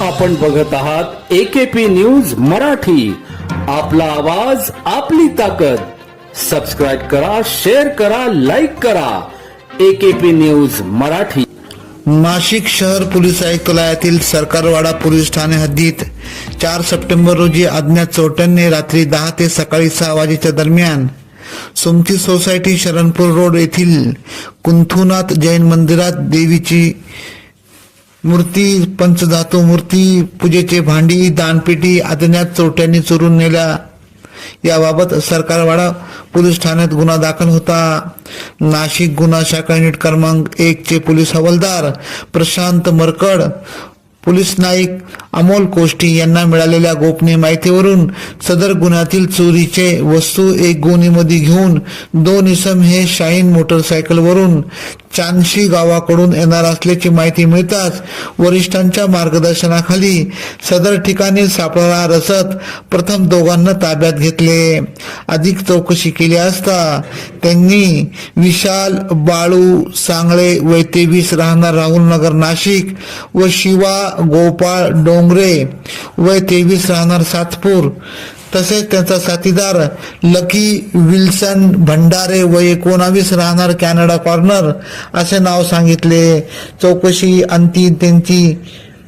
आपण बघत आहात एकेपी न्यूज मराठी. आपला आवाज आपली ताकद. सबस्क्राईब करा शेअर करा लाईक करा. AKP news Marathi. नाशिक शहर पोलीस आयुक्तालयातील सरकारवाडा पोलीस ठाणे हद्दीत चार सप्टेंबर रोजी अज्ञात चोरट्यांनी रात्री दहा ते सकाळी सहा वाजेच्या दरम्यान सोमती सोसायटी शरणपूर रोड येथील कुंथुनाथ जैन मंदिरात देवीची मूर्ती पंचधातू मूर्ती पूजेचे भांडी दानपेटी अज्ञात चोरट्यांनी चोरून नेल्या. याबाबत सरकारवाडा पोलीस ठाण्यात गुन्हा दाखल होता. नाशिक गुन्हा शाखा युनिट क्रमांक एक चे पोलीस हवालदार प्रशांत मरकड पोलीस नाईक अमोल कोष्टी यांना मिळालेल्या गोपनीय माहितीवरून सदर गुन्ह्यातील चोरीचे वस्तू एक गोणीमध्ये घेऊन दोन इसम हे शाहीन मोटरसायकलवरून चांदशी गावाकडून येणार असल्याची माहिती मिळताच वरिष्ठांच्या मार्गदर्शनाखाली सदर ठिकाणी सापळा रसत प्रथम दोघांना ताब्यात घेतले. अधिक चौकशी केली असता त्यांनी विशाल बाळू सांगळे वैतेवीस राहणार राहुल नगर नाशिक व शिवा गोपाळ डोंगरे वय तेवीस राहणार सातपूर. तसेच त्यांचा साथीदार लकी विल्सन भंडारे व एकोणावीस राहणार कॅनडा कॉर्नर असे नाव सांगितले. चौकशी अंती त्यांची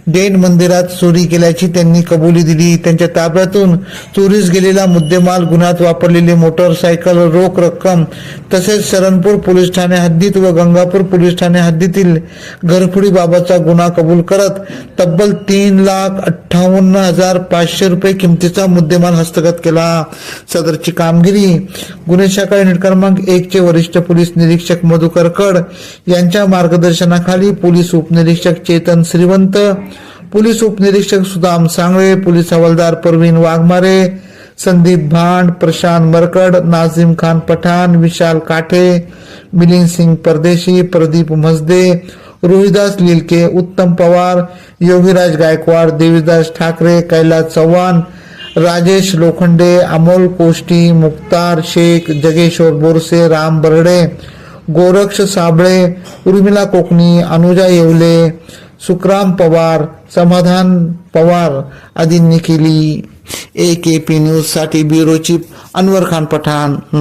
जैन मंदिरात चोरी केल्याची त्यांनी कबुली दिली. त्यांच्या ताब्यातून चोरीस गेलेला मुद्देमाल गुन्ह्यात वापरलेली मोटरसायकल रोख रक्कम तसेच शरणपूर पोलीस ठाणे हद्दीत व गंगापूर पोलीस ठाणे हद्दीतील घरफोडीबाबतचा गुन्हा कबूल करत तब्बल तीन लाख अठ्ठावन्न हजार पाचशे रुपये किमतीचा मुद्देमाल हस्तगत केला. सदरची कामगिरी गुन्हे शाखा युनिट क्रमांक एक चे वरिष्ठ पोलीस निरीक्षक मधुकर कड यांच्या मार्गदर्शनाखाली पोलीस उपनिरीक्षक चेतन श्रीवंत पोलीस उपनिरीक्षक सुदाम सांगळे पोलीस हवालदार परवीन वाघमारे संदीप भांड प्रशांत मरकड नाझिम खान पठाण विशाल काठे मिलिंद सिंग परदेशी प्रदीप मसदे रोहिदास लिलके उत्तम पवार योगीराज गायकवाड देवीदास ठाकरे कैलास चव्हाण राजेश लोखंडे अमोल कोष्टी मुक्तार शेख जगेश्वर बोरसे राम बर्डे गोरक्ष साबळे उर्मिला कोकणी अनुजा येवले सुखराम पवार समाधान पवार आदींनी केली. ए के पी न्यूजसाठी ब्युरो चीफ अनवर खान पठाण ना-